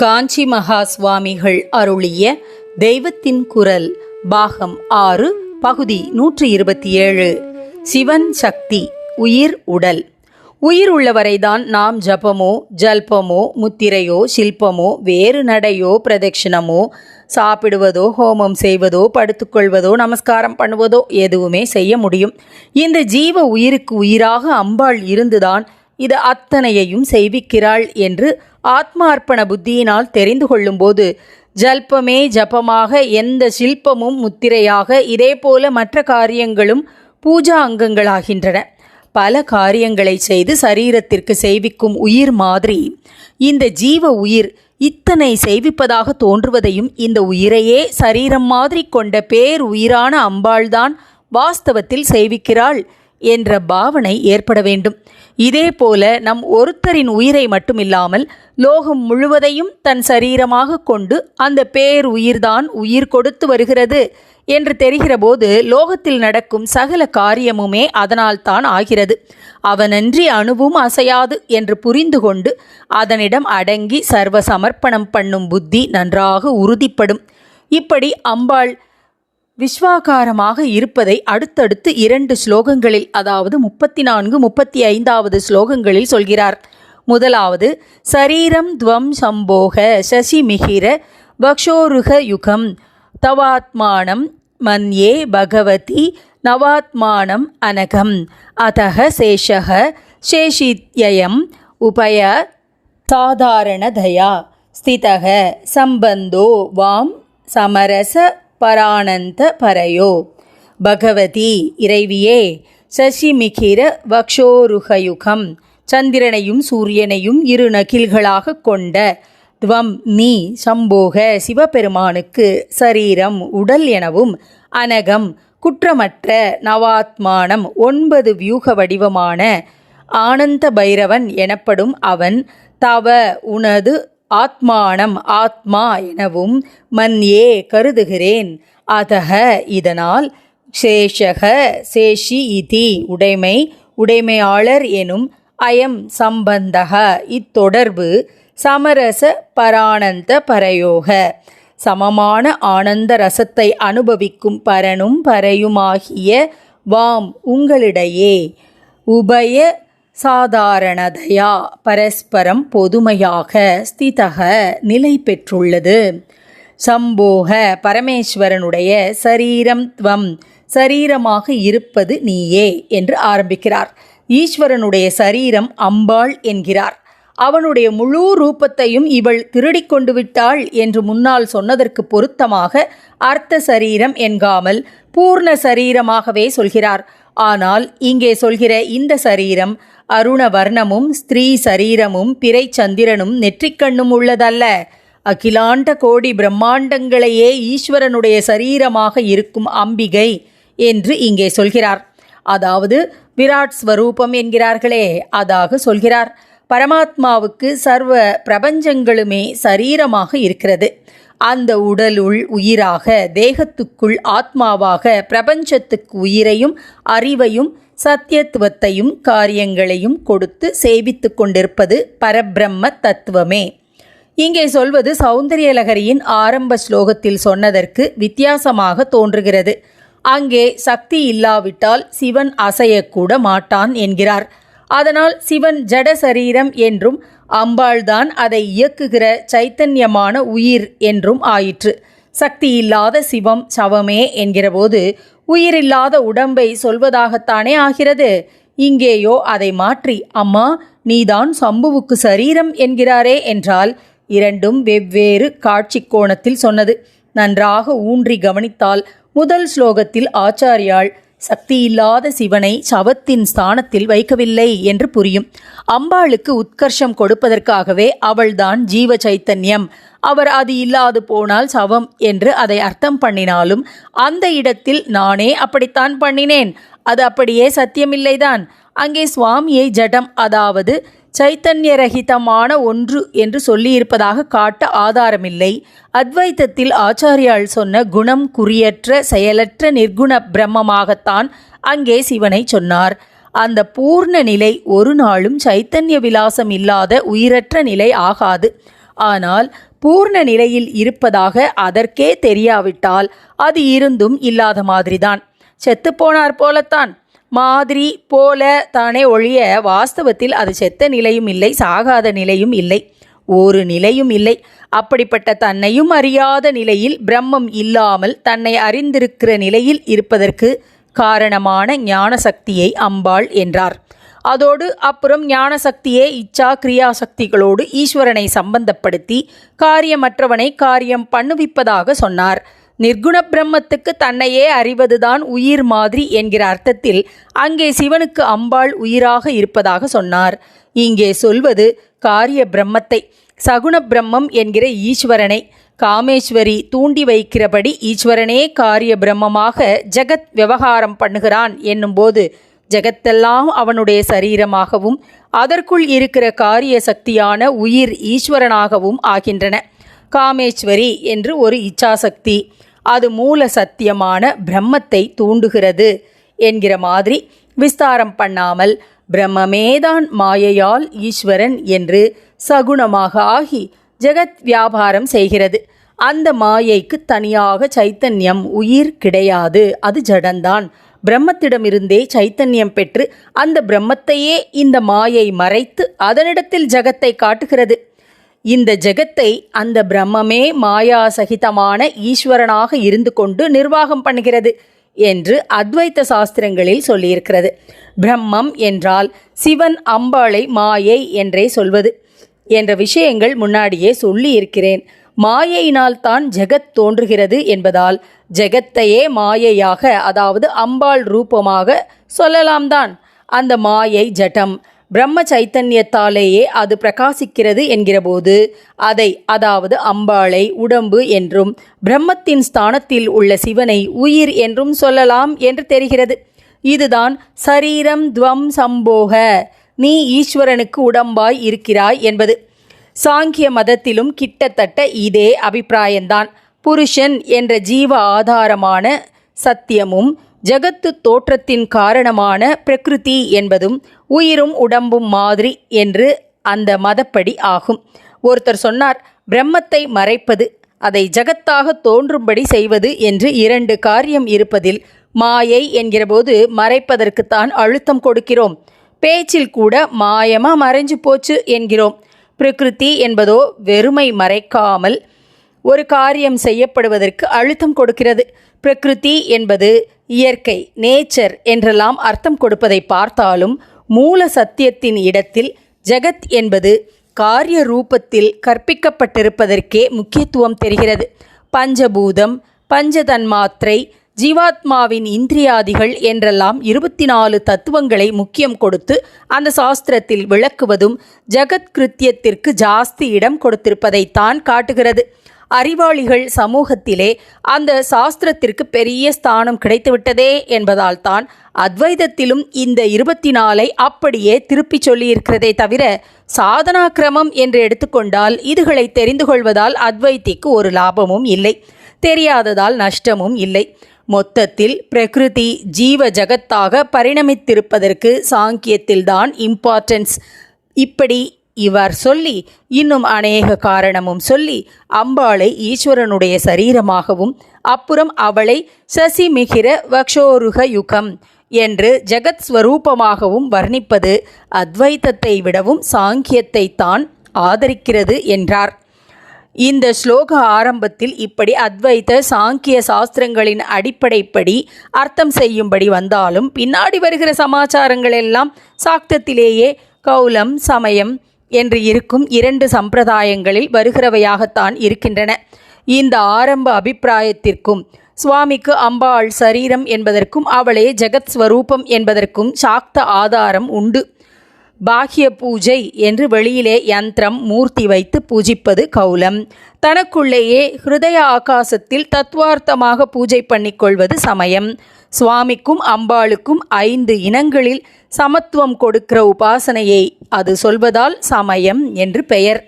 காஞ்சி மகா சுவாமிகள் அருளிய தெய்வத்தின் குரல் பாகம் ஆறு பகுதி நூற்றி இருபத்தி ஏழு. சிவன் சக்தி உயிர் உடல். உயிர் உள்ளவரைதான் நாம் ஜபமோ ஜல்பமோ முத்திரையோ சில்பமோ வேறு நடையோ பிரதட்சிணமோ சாப்பிடுவதோ ஹோமம் செய்வதோ படுத்துக்கொள்வதோ நமஸ்காரம் பண்ணுவதோ எதுவுமே செய்ய முடியும். இந்த ஜீவ உயிருக்கு உயிராக அம்பாள் இருந்துதான் இது அத்தனையையும் செய்விக்கிறாள் என்று ஆத்மார்ப்பண புத்தியினால் தெரிந்து கொள்ளும்போது ஜல்பமே ஜபமாக எந்த சில்பமும் முத்திரையாக இதேபோல மற்ற காரியங்களும் பூஜா அங்கங்களாகின்றன. பல காரியங்களை செய்து சரீரத்திற்கு செய்விக்கும் உயிர் மாதிரி. இந்த ஜீவ உயிர் இத்தனை செய்விப்பதாக தோன்றுவதையும் இந்த உயிரையே சரீரம் மாதிரி கொண்ட பேர் உயிரான அம்பாள்தான் வாஸ்தவத்தில் செய்விக்கிறாள் என்ற பாவனை ஏற்பட வேண்டும். இதேபோல நம் ஒருத்தரின் உயிரை மட்டுமில்லாமல் லோகம் முழுவதையும் தன் சரீரமாக கொண்டு அந்த பேர் உயிர்தான் உயிர் கொடுத்து வருகிறது என்று தெரிகிறபோது லோகத்தில் நடக்கும் சகல காரியமுமே அதனால்தான் ஆகிறது. அவனன்றி அணுவும் அசையாது என்று புரிந்து கொண்டு அதனிடம் அடங்கி சர்வ சமர்ப்பணம் பண்ணும் புத்தி நன்றாக உறுதிப்படும். இப்படி அம்பாள் விஸ்வாகாரமாக இருப்பதை அடுத்தடுத்து இரண்டு ஸ்லோகங்களில் அதாவது முப்பத்தி நான்கு முப்பத்தி ஐந்தாவது ஸ்லோகங்களில் சொல்கிறார். முதலாவது சரீரம் துவம் சம்போக சசி மிகிர வக்ஷோருக யுகம் தவாத்மானம் மன்யே பகவதி நவாத்மானம் அனகம் அதக சேஷக சேஷித்யயம் உபய சாதாரணதயா ஸ்திதக சம்பந்தோ வாம் சமரச பரானந்த பரையோ. பகவதி இறைவியே சசிமிகிர வக்ஷோருகயுகம் சந்திரனையும் சூரியனையும் இரு நகில்களாக கொண்ட துவம் நீ சம்போக சிவபெருமானுக்கு சரீரம் உடல் எனவும் அனகம் குற்றமற்ற நவாத்மானம் ஒன்பது வியூக வடிவமான ஆனந்த பைரவன் எனப்படும் அவன் தவ உனது ஆத்மானம் ஆத்மா எனவும் மன்யே கருதுகிறேன். அதக இதனால் சேஷக சேஷி இதி உடைமை உடைமையாளர் எனும் அயம் சம்பந்தக இத்தொடர்பு சமரச பரானந்த பரயோக. சமமான ஆனந்த ரசத்தை அனுபவிக்கும் பரனும் பரையுமாகிய வாம் உங்களிடையே. உபய சாதாரணதையா பரஸ்பரம் பொதுமையாக ஸ்திதக நிலை பெற்றுள்ளது. சம்போக பரமேஸ்வரனுடைய சரீரம் துவம் சரீரமாக இருப்பது நீயே என்று ஆரம்பிக்கிறார். ஈஸ்வரனுடைய சரீரம் அம்பாள் என்கிறார். அவனுடைய முழு ரூபத்தையும் இவள் திருடிக் கொண்டு விட்டாள் என்று முன்னால் சொன்னதற்கு பொருத்தமாக அர்த்த சரீரம் என்காமல் பூர்ண சரீரமாகவே சொல்கிறார். ஆனால் இங்கே சொல்கிற இந்த சரீரம் அருண வர்ணமும் ஸ்திரீ சரீரமும் பிறை சந்திரனும் நெற்றிக்கண்ணும் உள்ளதல்ல. அகிலாண்ட கோடி பிரம்மாண்டங்களையே ஈஸ்வரனுடைய சரீரமாக இருக்கும் அம்பிகை என்று இங்கே சொல்கிறார். அதாவது விராட் ஸ்வரூபம் என்கிறார்களே அதாக சொல்கிறார். பரமாத்மாவுக்கு சர்வ பிரபஞ்சங்களுமே சரீரமாக இருக்கிறது. அந்த உடலுள் உயிராக தேகத்துக்குள் ஆத்மாவாக பிரபஞ்சத்துக்கு உயிரையும் அறிவையும் சத்தியத்துவத்தையும் காரியங்களையும் கொடுத்து சேவித்து கொண்டிருப்பது பரபிரம்ம தத்துவமே. இங்கே சொல்வது சௌந்தரியலகரியின் ஆரம்ப ஸ்லோகத்தில் சொன்னதற்கு வித்தியாசமாக தோன்றுகிறது. அங்கே சக்தி இல்லாவிட்டால் சிவன் அசையக்கூட மாட்டான் என்கிறார். அதனால் சிவன் ஜட சரீரம் என்றும் அம்பாள்தான் அதை இயக்குகிற சைத்தன்யமான உயிர் என்றும் ஆயிற்று. சக்தி இல்லாத சிவம் சவமே என்கிறபோது உயிரில்லாத உடம்பை சொல்வதாகத்தானே ஆகிறது? இங்கேயோ அதை மாற்றி அம்மா நீதான் சம்புவுக்கு சரீரம் என்கிறாரே என்றால் இரண்டும் வெவ்வேறு காட்சி கோணத்தில் சொன்னது. நன்றாக ஊன்றி கவனித்தால் முதல் ஸ்லோகத்தில் ஆச்சாரியாள் சக்தி இல்லாத சிவனை சவத்தின் ஸ்தானத்தில் வைக்கவில்லை என்று புரியும். அம்பாளுக்கு உத்கர்ஷம் கொடுப்பதற்காகவே அவள்தான் ஜீவ சைத்தன்யம். அவர் அது இல்லாது போனால் சவம் என்று அதை அர்த்தம் பண்ணினாலும் அந்த இடத்தில் நானே அப்படித்தான் பண்ணினேன். அது அப்படியே சத்தியமில்லைதான். அங்கே சுவாமியை ஜடம் அதாவது சைத்தன்யரகிதமான ஒன்று என்று சொல்லியிருப்பதாக காட்ட ஆதாரமில்லை. அத்வைத்தத்தில் ஆச்சாரியால் சொன்ன குணம் குறியற்ற செயலற்ற நிர்குண பிரம்மமாகத்தான் அங்கே சிவனை சொன்னார். அந்த பூர்ண நிலை ஒரு நாளும் சைத்தன்ய விலாசம் இல்லாத உயிரற்ற நிலை ஆகாது. ஆனால் பூர்ண நிலையில் இருப்பதாக அதற்கே தெரியாவிட்டால் அது இருந்தும் இல்லாத மாதிரிதான். செத்துப்போனார் போலத்தான். மாதிரி போல தானே ஒழிய வாஸ்தவத்தில் அது செத்த நிலையும் இல்லை சாகாத நிலையும் இல்லை. ஒரு நிலையும் இல்லை. அப்படிப்பட்ட தன்னையும் அறியாத நிலையில் பிரம்மம் இல்லாமல் தன்னை அறிந்திருக்கிற நிலையில் இருப்பதற்கு காரணமான ஞான சக்தியை அம்பாள் என்றார். அதோடு அப்புறம் ஞான சக்தியே இச்சா கிரியா சக்திகளோடு ஈஸ்வரனை சம்பந்தப்படுத்தி காரியமற்றவனை காரியம் பண்ணுவிப்பதாக சொன்னார். நிர்குண பிரம்மத்துக்கு தன்னையே அறிவதுதான் உயிர் மாதிரி என்கிற அர்த்தத்தில் அங்கே சிவனுக்கு அம்பாள் உயிராக இருப்பதாக சொன்னார். இங்கே சொல்வது காரிய பிரம்மத்தை சகுண பிரம்மம் என்கிற ஈஸ்வரனை. காமேஸ்வரி தூண்டி வைக்கிறபடி ஈஸ்வரனே காரிய பிரம்மமாக ஜெகத் விவகாரம் பண்ணுகிறான் என்னும்போது ஜெகத்தெல்லாம் அவனுடைய சரீரமாகவும் அதற்குள் இருக்கிற காரிய சக்தியான உயிர் ஈஸ்வரனாகவும் ஆகின்றன. காமேஸ்வரி என்று ஒரு இச்சாசக்தி. அது மூல சத்தியமான பிரம்மத்தை தூண்டுகிறது என்கிற மாதிரி விஸ்தாரம் பண்ணாமல் பிரம்மமேதான் மாயையால் ஈஸ்வரன் என்று சகுணமாக ஆகி ஜெகத் வியாபாரம் செய்கிறது. அந்த மாயைக்கு தனியாக சைத்தன்யம் உயிர் கிடையாது. அது ஜடந்தான். பிரம்மத்திடமிருந்தே சைத்தன்யம் பெற்று அந்த பிரம்மத்தையே இந்த மாயை மறைத்து அதனிடத்தில் ஜகத்தை காட்டுகிறது. இந்த ஜெகத்தை அந்த பிரம்மமே மாயா சகிதமான ஈஸ்வரனாக இருந்து கொண்டு நிர்வாகம் பண்ணுகிறது என்று அத்வைத்த சாஸ்திரங்களில் சொல்லியிருக்கிறது. பிரம்மம் என்றால் சிவன் அம்பாளை மாயை என்றே சொல்வது என்ற விஷயங்கள் முன்னாடியே சொல்லி இருக்கிறேன் மாயையினால் தான் ஜெகத் தோன்றுகிறது என்பதால் ஜெகத்தையே மாயையாக அதாவது அம்பாள் ரூபமாக சொல்லலாம் தான் அந்த மாயை ஜடம் பிரம்ம சைத்தன்யத்தாலேயே அது பிரகாசிக்கிறது என்கிறபோது அதை அதாவது அம்பாளை உடம்பு என்றும் பிரம்மத்தின் ஸ்தானத்தில் உள்ள சிவனை உயிர் என்றும் சொல்லலாம் என்று தெரிகிறது. இதுதான் சரீரம் துவம் சம்போக. நீ ஈஸ்வரனுக்கு உடம்பாய் இருக்கிறாய் என்பது. சாங்கிய மதத்திலும் கிட்டத்தட்ட இதே அபிப்பிராயம்தான் புருஷன் என்ற ஜீவ ஆதாரமான சத்தியமும் ஜகத்து தோற்றத்தின் காரணமான பிரகிருதி என்பதும் உயிரும் உடம்பும் மாதிரி என்று அந்த மதப்படி ஆகும். ஒருத்தர் சொன்னார் பிரம்மத்தை மறைப்பது அதை ஜகத்தாக தோன்றும்படி செய்வது என்று இரண்டு காரியம் இருப்பதில் மாயை என்கிறபோது மறைப்பதற்குத்தான் அழுத்தம் கொடுக்கிறோம். பேச்சில் கூட மாயமா மறைஞ்சு போச்சு என்கிறோம். பிரகிருதி என்பதோ வெறுமை மறைக்காமல் ஒரு காரியம் செய்யப்படுவதற்கு அழுத்தம் கொடுக்கிறது. பிரகிருதி என்பது இயற்கை நேச்சர் என்றெல்லாம் அர்த்தம் கொடுப்பதை பார்த்தாலும் மூல சத்தியத்தின் இடத்தில் ஜெகத் என்பது காரிய ரூபத்தில் கற்பிக்கப்பட்டிருப்பதற்கே முக்கியத்துவம் தெரிகிறது. பஞ்சபூதம் பஞ்சதன்மாத்திரை ஜீவாத்மாவின் இந்திரியாதிகள் என்றெல்லாம் இருபத்தி நாலு தத்துவங்களை முக்கியம் கொடுத்து அந்த சாஸ்திரத்தில் விளக்குவதும் ஜகத் கிருத்தியத்திற்கு ஜாஸ்தி இடம் கொடுத்திருப்பதைத்தான் காட்டுகிறது. அறிவாளிகள் சமூகத்திலே அந்த சாஸ்திரத்திற்கு பெரிய ஸ்தானம் கிடைத்துவிட்டதே என்பதால் தான் அத்வைதத்திலும் இந்த இருபத்தி நாலை அப்படியே திருப்பிச் சொல்லியிருக்கிறதே தவிர சாதனா கிரமம் என்று எடுத்துக்கொண்டால் இதுகளை தெரிந்து கொள்வதால் அத்வைத்திக்கு ஒரு லாபமும் இல்லை தெரியாததால் நஷ்டமும் இல்லை. மொத்தத்தில் பிரகிருதி ஜீவ ஜகத்தாக பரிணமித்திருப்பதற்கு சாங்கியத்தில்தான் இம்பார்ட்டன்ஸ் இப்படி இவர் சொல்லி இன்னும் அநேக காரணமும் சொல்லி அம்பாளை ஈஸ்வரனுடைய சரீரமாகவும் அப்புறம் அவளை சசிமிகிர வக்ஷோருக யுகம் என்று ஜெகத் ஸ்வரூபமாகவும் வர்ணிப்பது அத்வைத்தத்தை விடவும் சாங்கியத்தை தான் ஆதரிக்கிறது என்றார். இந்த ஸ்லோக ஆரம்பத்தில் இப்படி அத்வைத்த சாங்கிய சாஸ்திரங்களின் அடிப்படைப்படி அர்த்தம் செய்யும்படி வந்தாலும் பின்னாடி வருகிற சமாச்சாரங்கள் எல்லாம் சாக்தத்திலேயே கௌலம் சமயம் என்று இருக்கும் இரண்டு சம்பிரதாயங்களில் வருகிறவையாகத்தான் இருக்கின்றன. இந்த ஆரம்ப அபிப்பிராயத்திற்கும் சுவாமிக்கு அம்பாள் சரீரம் என்பதற்கும் அவளே ஜெகத் ஸ்வரூபம் என்பதற்கும் சாக்த ஆதாரம் உண்டு. பாக்கிய பூஜை என்று வெளியிலே யந்திரம் மூர்த்தி வைத்து பூஜிப்பது கௌலம். தனக்குள்ளேயே ஹிருதய ஆகாசத்தில் தத்துவார்த்தமாக பூஜை பண்ணிக்கொள்வது சமயம். சுவாமிக்கும் அம்பாளுக்கும் ஐந்து இனங்களில் சமத்துவம் கொடுக்கிற உபாசனையை அது சொல்வதால் சமயம் என்று பெயர்.